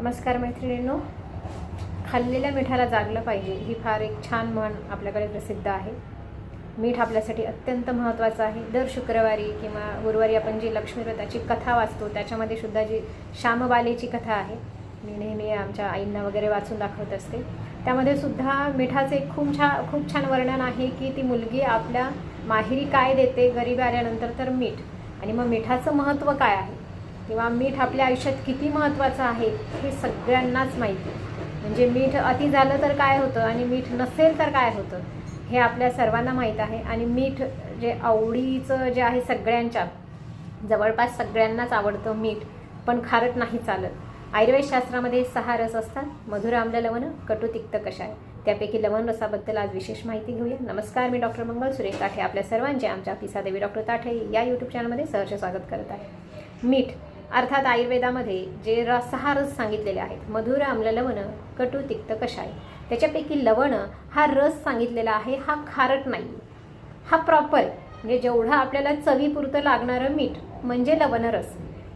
नमस्कार मैत्रिणींनो. खाल्लेल्या मिठाला जागलं पाहिजे ही फार एक छान म्हण आपल्याकडे प्रसिद्ध आहे. मीठ आपल्यासाठी अत्यंत महत्त्वाचं आहे. दर शुक्रवारी किंवा गुरुवारी आपण जी लक्ष्मीव्रताची कथा वाचतो त्याच्यामध्ये सुद्धा जी श्यामबालेची कथा आहे मी नेहमी आमच्या आईंना वगैरे वाचून दाखवत असते. त्यामध्ये सुद्धा मिठाचे खूप छा खूप छान वर्णन आहे की ती मुलगी आपल्या माहेरी काय देते गरीब आल्यानंतर तर मीठ. आणि मग मिठाचं महत्त्व काय आहे? किंवा मीठ आपल्या आयुष्यात किती महत्त्वाचं आहे हे सगळ्यांनाच माहिती. म्हणजे मीठ अति झालं तर काय होतं आणि मीठ नसेल तर काय होतं हे आपल्या सर्वांना माहीत आहे. आणि मीठ जे आवडीचं जे आहे सगळ्यांच्या जवळपास सगळ्यांनाच आवडतं मीठ पण खारट नाही चालत. आयुर्वेद शास्त्रामध्ये सहा रस असतात. मधुर आमलं लवण कटू तिक्त कशाय त्यापैकी लवण रसाबद्दल आज विशेष माहिती घेऊया. नमस्कार मी डॉक्टर मंगल सुरेश ताठे. आपल्या सर्वांचे आमच्या पिसादेवी डॉक्टर ताठे या यूट्यूब चॅनलमध्ये सहर्ष स्वागत करत आहे. मीठ अर्थात आयुर्वेदामध्ये जे रस सहा रस सांगितलेले आहेत मधुर आम्ल लवण कटू तिक्त कशाय त्याच्यापैकी लवण हा रस सांगितलेला आहे हा खारट नाही. हा प्रॉपर म्हणजे जेवढं आपल्याला चवीपुरतं लागणारं मीठ म्हणजे लवणरस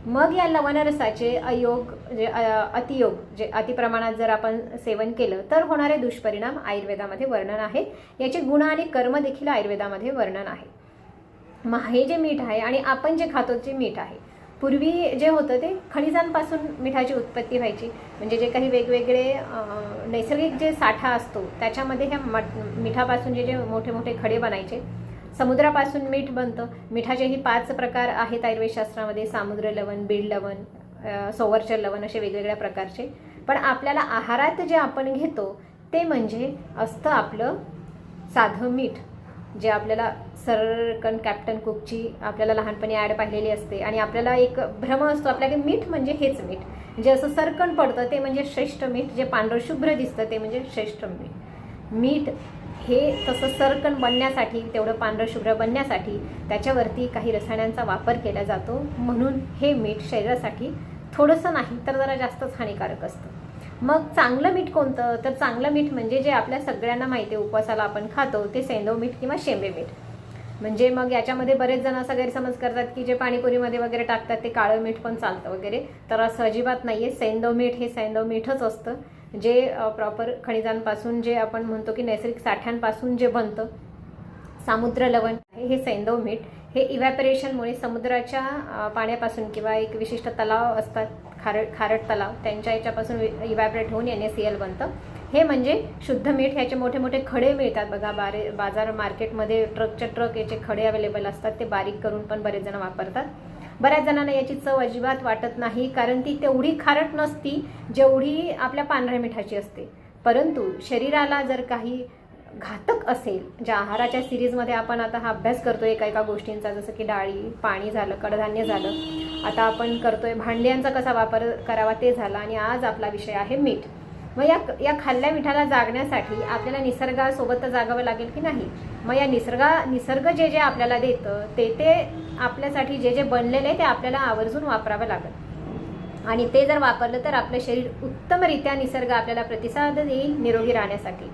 मग या लवणरसाचे अयोग म्हणजे, जे अतियोग जे अतिप्रमाणात जर आपण सेवन केलं तर होणारे दुष्परिणाम आयुर्वेदामध्ये वर्णन आहे. याचे गुण आणि कर्म देखील आयुर्वेदामध्ये वर्णन आहे. मग हे जे मीठ आहे आणि आपण जे खातो ते मीठ आहे. पूर्वी जे होतं ते खनिजांपासून मिठाची उत्पत्ती व्हायची. म्हणजे जे काही वेगवेगळे नैसर्गिक जे साठा असतो त्याच्यामध्ये ह्या मठ मिठापासून जे जे मोठे मोठे खडे बनायचे. समुद्रापासून मीठ बनतं. मिठाचेही पाच प्रकार आहेत आयुर्वेदशास्त्रामध्ये सामुद्र लवण बीड लवण सोवरचर लवण असे वेगवेगळ्या प्रकारचे. पण आपल्याला आहारात जे आपण घेतो ते म्हणजे असतं आपलं साधं मीठ. जे आपल्याला सरकन कॅप्टन कुकची आपल्याला लहानपणी ॲड पाहिलेली असते. आणि आपल्याला एक भ्रम असतो आपल्याकडे मीठ म्हणजे हेच मीठ. जे असं सरकन पडतं ते म्हणजे श्रेष्ठ मीठ. जे पांढरशुभ्र दिसतं ते म्हणजे श्रेष्ठ मीठ. मीठ हे तसं सरकन बनण्यासाठी तेवढं पांढरशुभ्र बनण्यासाठी त्याच्यावरती काही रसायनांचा वापर केला जातो. म्हणून हे मीठ शरीरासाठी थोडंसं नाही तर जरा जास्तच हानिकारक असतं. मग चांगलं मीठ कोणतं? तर चांगलं मीठ म्हणजे जे आपल्या सगळ्यांना माहिती आहे उपवासाला आपण खातो ते सेंदो मीठ किंवा शेंबे मीठ. म्हणजे मग याच्यामध्ये बरेच जण असा गैरसमज करतात की जे पाणीपुरीमध्ये वगैरे टाकतात ते काळं मीठ पण चालतं वगैरे. तर असं अजिबात नाही आहे सेंदो मीठ हे सेंदो मीठच असतं. जे प्रॉपर खनिजांपासून जे आपण म्हणतो की नैसर्गिक साठ्यांपासून जे बनतं सामुद्र लवण आहे हे सैंदव मीठ. हे इव्हॅपरेशनमुळे समुद्राच्या पाण्यापासून किंवा एक विशिष्ट तलाव असतात. खारट खारट तलाव त्यांच्या याच्यापासून इव्हॅपरेट होऊन एन एस सी एल बनतं. हे म्हणजे शुद्ध मीठ ह्याचे मोठे मोठे खडे मिळतात. बघा बारे बाजार मार्केटमध्ये ट्रकच्या ट्रक याचे खडे अवेलेबल असतात. ते बारीक करून पण बरेच जण वापरतात. बऱ्याच जणांना याची चव अजिबात वाटत नाही कारण ती तेवढी खारट नसती जेवढी आपल्या पांढऱ्या मिठाची असते. परंतु शरीराला जर काही घातक असेल ज्या आहाराच्या सिरीजमध्ये आपण आता हा अभ्यास करतो एका एका गोष्टींचा जसं की डाळी पाणी झालं कडधान्य झालं आता आपण करतोय भांड्यांचा कसा वापर करावा ते झाला आणि आज आपला विषय आहे मीठ. मग या या खाल्ल्या मिठाला जागण्यासाठी आपल्याला निसर्गासोबत तर जागावं लागेल की नाही? मग या निसर्गा निसर्ग जे जे आपल्याला देतं ते ते आपल्यासाठी जे जे बनलेलं आहे ते आपल्याला आवर्जून वापरावं लागेल. आणि ते जर वापरलं तर आपलं शरीर उत्तमरित्या निसर्ग आपल्याला प्रतिसाद देईल निरोगी राहण्यासाठी.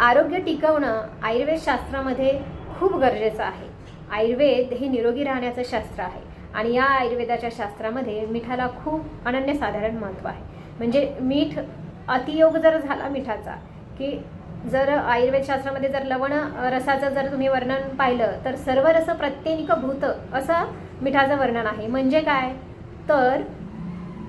आरोग्य टिकवणं आयुर्वेद शास्त्रामध्ये खूप गरजेचं आहे. आयुर्वेद हे निरोगी राहण्याचं शास्त्र आहे. आणि या आयुर्वेदाच्या शास्त्रामध्ये मिठाला खूप अनन्यसाधारण महत्त्व आहे. म्हणजे मीठ अतियोग जर झाला मिठाचा की जर आयुर्वेद शास्त्रामध्ये जर लवण रसाचं जर तुम्ही वर्णन पाहिलं तर सर्व रस प्रत्येक भूत असं मिठाचं वर्णन आहे. म्हणजे काय? तर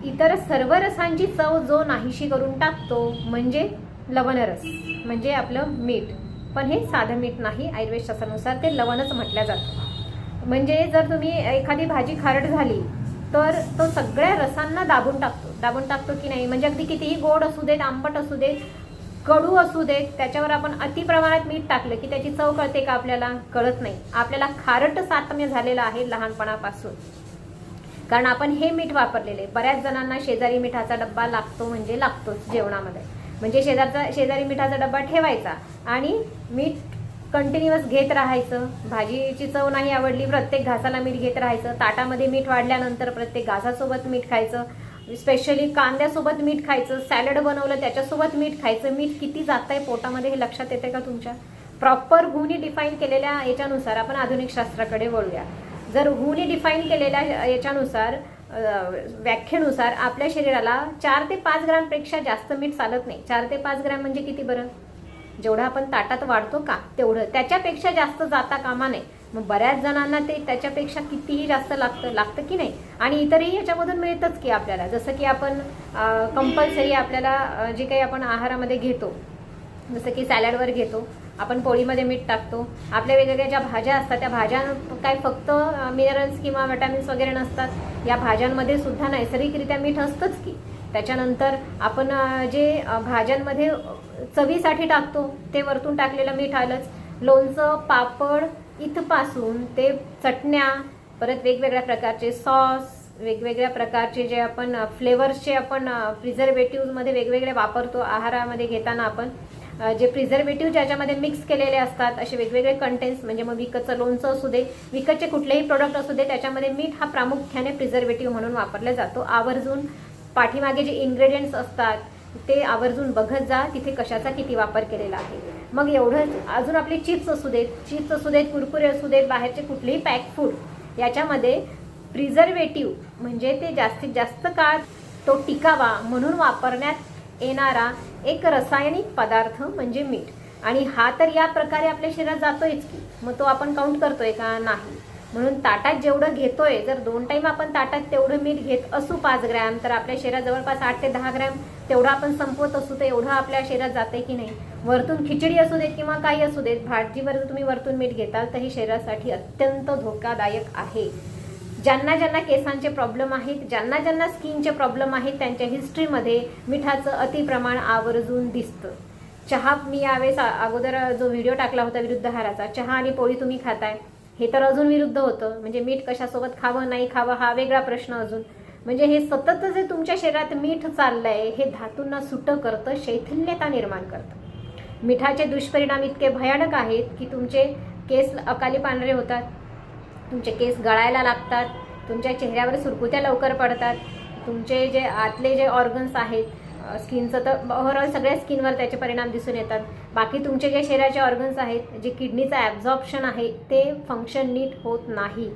इतर सर्व रसांची चव जो नाहीशी करून टाकतो म्हणजे लवणरस म्हणजे आपलं मीठ. पण हे साधं मीठ नाही. आयुर्वेद शास्त्रानुसार ते लवणच म्हटलं जातं. म्हणजे जर तुम्ही एखादी भाजी खारट झाली तर तो सगळ्या रसांना दाबून टाकतो. दाबून टाकतो की नाही? म्हणजे अगदी कितीही गोड असू देत आंबट असू देत कडू असू देत त्याच्यावर आपण अति प्रमाणात मीठ टाकलं की त्याची चव कळते का आपल्याला? कळत नाही. आपल्याला खारट सातम्य झालेलं आहे लहानपणापासून. कारण आपण हे मीठ वापरलेले बऱ्याच जणांना शेजारी मिठाचा डब्बा लागतो म्हणजे लागतोच जेवणामध्ये. म्हणजे शेजारचा शेजारी मिठाचा डब्बा ठेवायचा आणि मीठ कंटिन्युअस घेत राहायचं. भाजीची चव नाही आवडली प्रत्येक घासाला मीठ घेत राहायचं. ताटामध्ये मीठ वाढल्यानंतर प्रत्येक घासासोबत मीठ खायचं. स्पेशली कांद्यासोबत मीठ खायचं सॅलड बनवलं त्याच्यासोबत मीठ खायचं. मीठ किती जात आहे पोटामध्ये हे लक्षात येते का तुमच्या? प्रॉपर हुनी डिफाईन केलेल्या याच्यानुसार आपण आधुनिक शास्त्राकडे वळूया. जर हुनी डिफाईन केलेल्या याच्यानुसार व्याख्येनुसार आपल्या शरीराला चार ते पाच ग्रॅमपेक्षा जास्त मीठ चालत नाही. चार ते पाच ग्रॅम म्हणजे किती बरं? जेवढं आपण ताटात वाढतो का तेवढं. त्याच्यापेक्षा जास्त जाता कामा नये. मग बऱ्याच जणांना ते त्याच्यापेक्षा कितीही जास्त लागतं लागतं की नाही? आणि इतरही याच्यामधून मिळतंच की आपल्याला. जसं की आपण कंपल्सरी आपल्याला जे काही आपण आहारामध्ये घेतो जसं की सॅलडवर घेतो आपण पोळीमध्ये मीठ टाकतो आपल्या वेगवेगळ्या ज्या भाज्या असतात त्या भाज्या काय फक्त मिनरल्स किंवा विटॅमिन्स वगैरे नसतात. या भाज्यांमध्ये सुद्धा नैसर्गिकरित्या मीठ असतंच की. त्याच्यानंतर आपण जे भाज्यांमध्ये चवीसाठी टाकतो ते वरतून टाकलेलं मीठ आलंच. लोणचं पापड इथपासून ते चटण्या परत वेगवेगळ्या प्रकारचे सॉस वेगवेगळ्या प्रकारचे जे आपण फ्लेवर्सचे आपण प्रिझर्वेटिव्हमध्ये वेगवेगळे वापरतो आहारामध्ये घेताना आपण. जे प्रिझर्वेटिव्ह ज्याच्यामध्ये मिक्स केलेले असतात असे वेगवेगळे कंटेंट्स म्हणजे मग विकतचं लोणचं असू दे विकतचे कुठलेही प्रोडक्ट असू दे त्याच्यामध्ये मीठ हा प्रामुख्याने प्रिझर्वेटिव्ह म्हणून वापरला जातो. आवर्जून पाठीमागे जे इन्ग्रेडियंट्स असतात ते आवर्जून बघत जा तिथे कशाचा किती वापर केलेला आहे. मग एवढंच अजून आपले चिप्स असू देत चिप्स असू देत कुरकुरे असू देत बाहेरचे कुठलेही पॅक फूड याच्यामध्ये प्रिझर्वेटिव्ह म्हणजे ते जास्तीत जास्त काळ तो टिकावा म्हणून वापरण्यात येणारा एक रासायनिक पदार्थ म्हणजे मीठ. आणि हा तर या प्रकारे आपल्या शरीरात जातोयच की मग तो आपण काउंट करतोय का नाही? म्हणून ताटात जेवढं घेतोय जर दोन टाईम आपण ताटात तेवढं मीठ घेत असू पाच ग्रॅम तर आपल्या शरीरात जवळपास आठ ते दहा ग्रॅम तेवढं आपण संपवत असू तर एवढं आपल्या शरीरात जाते की नाही. वरतून खिचडी असू देत किंवा काही असू देत भाजीवर जर तुम्ही वरतून मीठ घेताल तर हे शरीरासाठी अत्यंत धोकादायक आहे. ज्यांना ज्यांना केसांचे प्रॉब्लेम आहेत ज्यांना ज्यांना स्किनचे प्रॉब्लेम आहेत त्यांच्या हिस्ट्रीमध्ये मिठाचं अतिप्रमाण आवर्जून दिसतं. चहा मी यावेळेस अगोदर जो व्हिडिओ टाकला होता विरुद्ध हाराचा चहा आणि पोळी तुम्ही खाताय. हे तर अजून विरुद्ध होतं. म्हणजे मीठ कशासोबत खावं नाही खावं हा वेगळा प्रश्न अजून. म्हणजे हे सतत जे तुमच्या शरीरात मीठ चाललंय हे धातूंना सुटं करतं शैथिल्यता निर्माण करतं. मिठाचे दुष्परिणाम इतके भयानक आहेत की तुमचे केस अकाली पांढरे होतात. तुमचे केस गळायला लागतात. तुमच्या चेहऱ्यावर सुरकुत्या लवकर पडतात. तुमचे जे आतले जे ऑर्गन्स आहेत स्किनचं तर ओव्हरऑल सगळ्या स्किनवर त्याचे परिणाम दिसून येतात. बाकी तुमचे जे शरीराचे ऑर्गन्स आहेत जे किडनीचं ॲब्झॉर्प्शन आहे ते फंक्शन नीट होत नाही.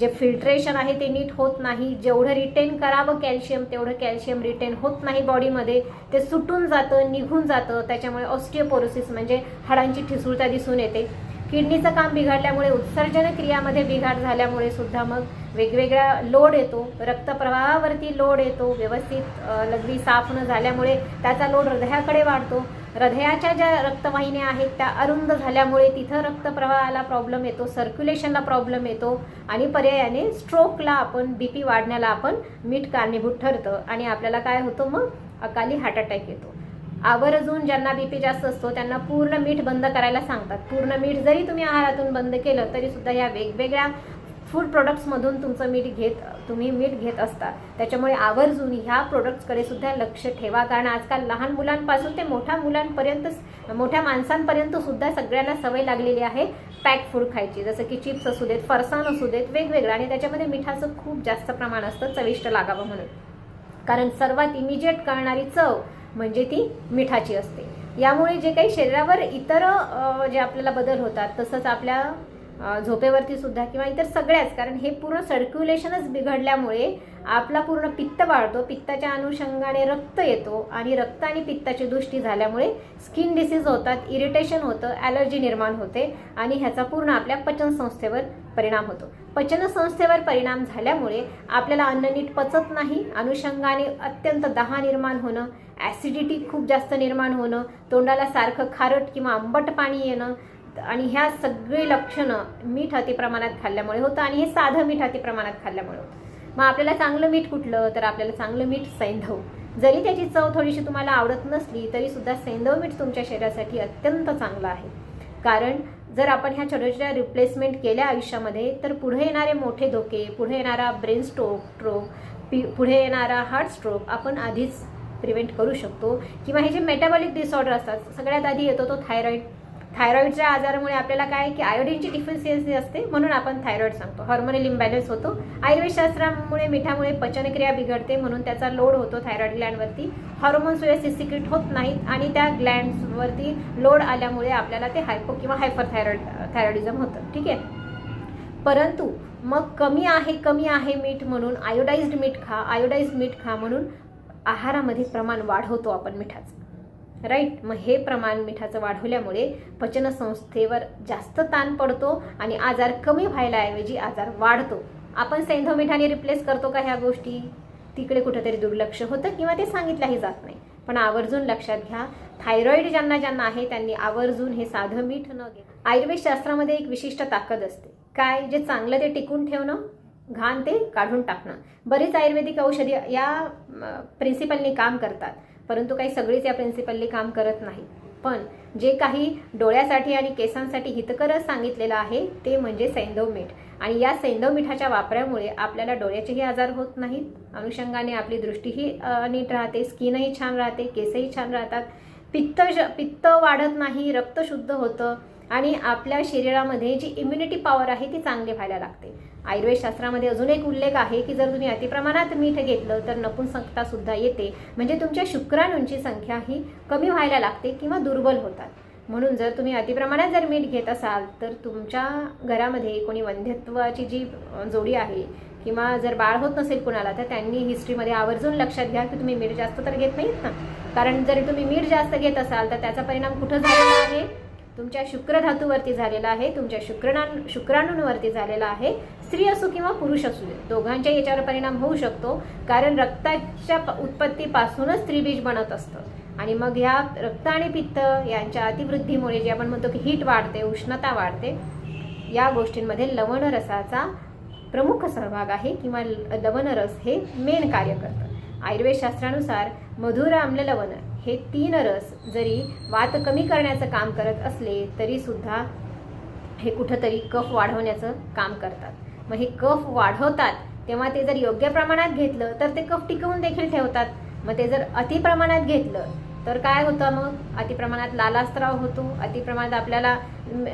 जे फिल्ट्रेशन आहे ते नीट होत नाही. जेवढं रिटेन करावं कॅल्शियम तेवढं कॅल्शियम रिटेन होत नाही बॉडीमध्ये ते सुटून जातं निघून जातं. त्याच्यामुळे ऑस्टिओपोरोसिस म्हणजे हाडांची ठिसूळता दिसून येते. किडनीचं काम बिघडल्यामुळे उत्सर्जन क्रियामध्ये बिघाड झाल्यामुळे सुद्धा मग वेगवेगळा लोड येतो. रक्तप्रवाहावरती लोड येतो. व्यवस्थित लघवी साफ न झाल्यामुळे त्याचा लोड हृदयाकडे वाढतो. हृदयाच्या ज्या रक्तवाहिन्या आहेत त्या अरुंद झाल्यामुळे तिथं रक्तप्रवाहाला प्रॉब्लेम येतो सर्क्युलेशनला प्रॉब्लेम येतो आणि पर्यायाने स्ट्रोकला आपण बी पी वाढण्याला आपण मीठ कारणीभूत ठरतं आणि आपल्याला काय होतं मग? अकाली हार्ट अटॅक येतो. आवर्जून ज्यांना बीपी जास्त असतो त्यांना पूर्ण मीठ बंद करायला सांगतात. पूर्ण मीठ जरी तुम्ही आहारातून बंद केलं तरी सुद्धा या वेगवेगळ्या फूड प्रोडक्ट्समधून तुमचं मीठ घेत तुम्ही मीठ घेत असता. त्याच्यामुळे आवर्जून ह्या प्रोडक्ट्सकडे सुद्धा लक्ष ठेवा. कारण आजकाल लहान मुलांपासून ते मोठ्या मुलांपर्यंत मोठ्या माणसांपर्यंत सुद्धा सगळ्यांना सवय लागलेली आहे पॅक फूड खायची. जसं की चिप्स असू देत फरसाण असू देत वेगवेगळं. आणि त्याच्यामध्ये मिठाचं खूप जास्त प्रमाण असतं चविष्ट लागावं म्हणून. कारण सर्वात इमिजिएट करणारी चव म्हणजे ती मिठाची असते. यामुळे जे काही शरीरावर इतर जे आपल्याला बदल होतात तसंच आपल्या झोपेवरती सुद्धा किंवा इतर सगळ्याच कारण हे पूर्ण सर्क्युलेशनच बिघडल्यामुळे आपला पूर्ण पित्त वाढतो. पित्ताच्या अनुषंगाने रक्त येतो आणि रक्त आणि पित्ताची दृष्टी झाल्यामुळे स्किन डिसीज होतात इरिटेशन होतं ॲलर्जी निर्माण होते आणि ह्याचा पूर्ण आपल्या पचनसंस्थेवर परिणाम होतो. पचनसंस्थेवर परिणाम झाल्यामुळे आपल्याला अन्न नीट पचत नाही. अनुषंगाने अत्यंत दहा निर्माण होणं ॲसिडिटी खूप जास्त निर्माण होणं तोंडाला सारखं खारट किंवा आंबट पाणी येणं आणि ह्या सगळी लक्षणं मीठ अतिप्रमाणात खाल्ल्यामुळे होतं आणि हे साधं मीठ अतिप्रमाणात खाल्ल्यामुळे होतं. मग आपल्याला चांगलं मीठ कुठलं? तर आपल्याला चांगलं मीठ सैंधव. जरी त्याची चव थोडीशी तुम्हाला आवडत नसली तरी सुद्धा सैंधव मीठ तुमच्या शरीरासाठी अत्यंत चांगलं आहे. कारण जर आपण ह्या छोट्या छोट्या रिप्लेसमेंट केल्या आयुष्यामध्ये तर पुढे येणारे मोठे धोके पुढे येणारा ब्रेन स्ट्रोक स्ट्रोक पुढे येणारा हार्ट स्ट्रोक आपण आधीच प्रिव्हेंट करू शकतो. किंवा हे जे मेटाबॉलिक डिसऑर्डर असतात सगळ्यात आधी येतो तो थायरॉईड थायरॉईडच्या आजारामुळे आपल्याला काय की आयोडीनची डिफिशियन्सी असते म्हणून आपण थायरॉईड सांगतो. हॉर्मोनल इम्बॅलन्स होतो. आयुर्वेदशास्त्रामुळे मिठामुळे पचनक्रिया बिघडते म्हणून त्याचा लोड होतो थायरॉईड ग्लँडवरती हॉर्मोन्स व्यवस्थित सिक्रेट होत नाहीत आणि त्या ग्लँड्सवरती लोड आल्यामुळे आपल्याला ते हायपो किंवा हायपर थायरॉइड थायरॉइडिझम होतं. ठीक आहे? परंतु मग कमी आहे कमी आहे मीठ म्हणून आयोडाइज्ड मीठ खा आयोडाइज्ड मीठ खा म्हणून आहारामध्ये प्रमाण वाढवतो आपण मिठाचं. राईट मग हे प्रमाण मिठाचं वाढवल्यामुळे पचनसंस्थेवर जास्त ताण पडतो आणि आजार कमी व्हायलाऐवजी आजार वाढतो. आपण सैंधव मिठाने रिप्लेस करतो का ह्या गोष्टी? तिकडे कुठंतरी दुर्लक्ष होतं किंवा ते सांगितलंही जात नाही. पण आवर्जून लक्षात घ्या थायरॉईड ज्यांना ज्यांना आहे त्यांनी आवर्जून हे साधं मीठ न घे आयुर्वेद शास्त्रामध्ये एक विशिष्ट ताकद असते. काय? जे चांगलं ते टिकून ठेवणं? घाण ते काढून टाकणं. बरीच आयुर्वेदिक औषधी या प्रिन्सिपलनी काम करतात. परंतु काही सगळीच या प्रिन्सिपलनी काम करत नाही पण जे काही डोळ्यासाठी आणि केसांसाठी हितकरच सांगितलेलं आहे ते म्हणजे सैंधव मीठ. आणि या सैंधव मिठाच्या वापरामुळे आपल्याला डोळ्याचेही आजार होत नाहीत. अनुषंगाने आपली दृष्टीही नीट राहते स्किनही छान राहते केसही छान राहतात. पित्त पित्त वाढत नाही रक्त शुद्ध होतं आणि आपल्या शरीरामध्ये जी इम्युनिटी पॉवर आहे ती चांगली व्हायला लागते. आयुर्वेद शास्त्रामध्ये अजून एक उल्लेख आहे की जर तुम्ही अतिप्रमाणात मीठ घेतलं तर नपुंसकता सुद्धा येते. म्हणजे तुमच्या शुक्राणूंची संख्या ही कमी व्हायला लागते किंवा दुर्बल होतात. म्हणून जर तुम्ही अतिप्रमाणात जर मीठ घेत असाल तर तुमच्या घरामध्ये कोणी वंध्यत्वाची जी जोडी आहे किंवा जर बाळ होत नसेल कुणाला तर त्यांनी हिस्ट्रीमध्ये आवर्जून लक्षात घ्या की तुम्ही मीठ जास्त तर घेत नाहीत ना. कारण जरी तुम्ही मीठ जास्त घेत असाल तर त्याचा परिणाम कुठं झालेला आहे? तुमच्या शुक्रधातूवरती झालेला आहे तुमच्या शुक्रणा शुक्राणूंवरती झालेला आहे. स्त्री असो किंवा पुरुष असू दे दोघांच्या याच्यावर परिणाम होऊ शकतो कारण रक्ताच्या प- उत्पत्तीपासूनच स्त्रीबीज बनत असतं. आणि मग ह्या रक्त आणि पित्त यांच्या अतिवृद्धीमुळे जे आपण म्हणतो की हीट वाढते उष्णता वाढते या गोष्टींमध्ये लवणरसाचा प्रमुख सहभाग आहे किंवा लवणरस हे मेन कार्य करतं. आयुर्वेद शास्त्रानुसार मधुर आम्ल लवण हे तीन रस जरी वात कमी करण्याचं काम करत असले तरी सुद्धा हे कुठंतरी कफ वाढवण्याचं काम करतात. मग हे कफ वाढवतात तेव्हा ते जर योग्य प्रमाणात घेतलं तर ते कफ टिकवून देखील ठेवतात. मग ते जर अतिप्रमाणात घेतलं तर काय होतं मग? अतिप्रमाणात लालास्त्राव होतो. अतिप्रमाणात आपल्याला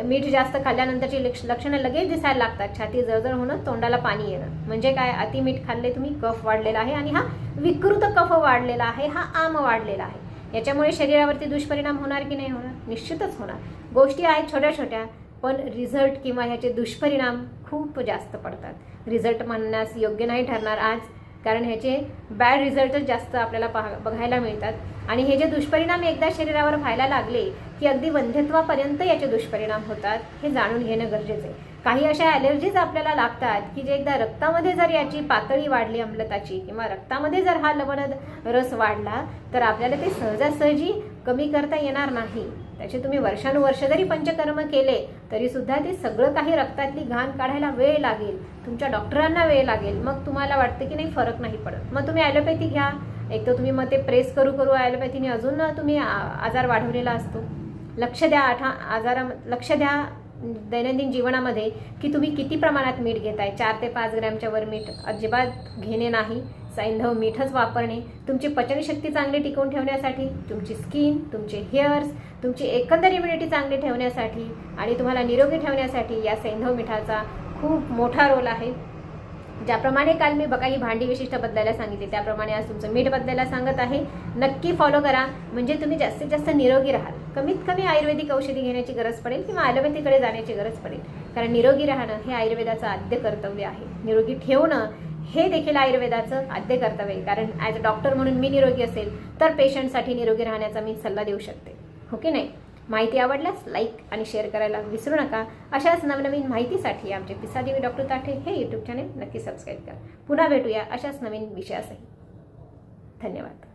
मीठ जास्त खाल्ल्यानंतरची लक्ष लक्षणं लगेच दिसायला लागतात. छाती जळजळ होणं तोंडाला पाणी येणं. म्हणजे काय? अति मीठ खाल्ले तुम्ही कफ वाढलेला आहे आणि हा विकृत कफ वाढलेला आहे हा आम वाढलेला आहे. याच्यामुळे शरीरावरती दुष्परिणाम होणार की नाही होणार? निश्चितच होणार. गोष्टी आहेत छोट्या छोट्या पण रिझल्ट किंवा ह्याचे दुष्परिणाम खूप जास्त पडतात. रिझल्ट म्हणण्यास योग्य नाही ठरणार आज कारण ह्याचे बॅड रिझल्टच जास्त आपल्याला पाहा बघायला मिळतात. आणि हे जे दुष्परिणाम एकदा शरीरावर व्हायला लागले की अगदी वंध्यत्वापर्यंत याचे दुष्परिणाम होतात हे जाणून घेणं गरजेचं आहे. काही अशा ॲलर्जीज आपल्याला लागतात की जे एकदा रक्तामध्ये जर याची पातळी वाढली अम्लताची किंवा रक्तामध्ये जर हा लवण रस वाढला तर आपल्याला ते सहजासहजी कमी करता येणार नाही. त्याचे तुम्ही वर्षानुवर्ष जरी पंचकर्म केले तरी सुद्धा ते सगळं काही रक्तातली घाण काढायला वेळ लागेल. तुमच्या डॉक्टरांना वेळ लागेल. मग तुम्हाला वाटतं की नाही फरक नाही पडत. मग तुम्ही ॲलोपॅथी घ्या. एक तर तुम्ही मग ते प्रेस करू करू ॲलोपॅथीने अजून तुम्ही आ- आजार वाढवलेला असतो. लक्ष द्या आठा आजारा लक्ष द्या. दैनंदिन जीवनामध्ये की तुम्ही किती प्रमाणात मीठ घेताय? चार ते पाच ग्रॅमच्या वर मीठ अजिबात घेणे नाही. सैंधव मीठच वापरणे. तुमची पचनशक्ती चांगली टिकवून ठेवण्यासाठी तुमची स्किन तुमचे हेअर्स तुमची एकंदर इम्युनिटी चांगली ठेवण्यासाठी आणि तुम्हाला निरोगी ठेवण्यासाठी या सैंधव मिठाचा खूप मोठा रोल आहे. ज्याप्रमाणे काल मी बघा ही भांडी विशिष्ट बदलायला सांगितली त्याप्रमाणे आज तुमचं मीठ बदलायला सांगत आहे. नक्की फॉलो करा. म्हणजे तुम्ही जास्तीत जास्त निरोगी राहाल. कमीत कमी आयुर्वेदिक औषधी घेण्याची गरज पडेल किंवा ॲलोपॅथीकडे जाण्याची गरज पडेल. कारण निरोगी राहणं हे आयुर्वेदाचं आद्य कर्तव्य आहे. निरोगी ठेवणं हे देखील आयुर्वेदाचं आद्य कर्तव्य आहे. कारण ॲज अ डॉक्टर म्हणून मी निरोगी असेल तर पेशंटसाठी निरोगी राहण्याचा मी सल्ला देऊ शकते. हो की नाही? माहिती आवडल्यास लाईक आणि शेअर करायला विसरू नका. अशाच नवनवीन माहितीसाठी आमचे पिसादेवी डॉक्टर ताठे हे यूट्यूब चॅनेल नक्की सबस्क्राईब करा. पुन्हा भेटूया अशाच नवीन विषयासही. धन्यवाद.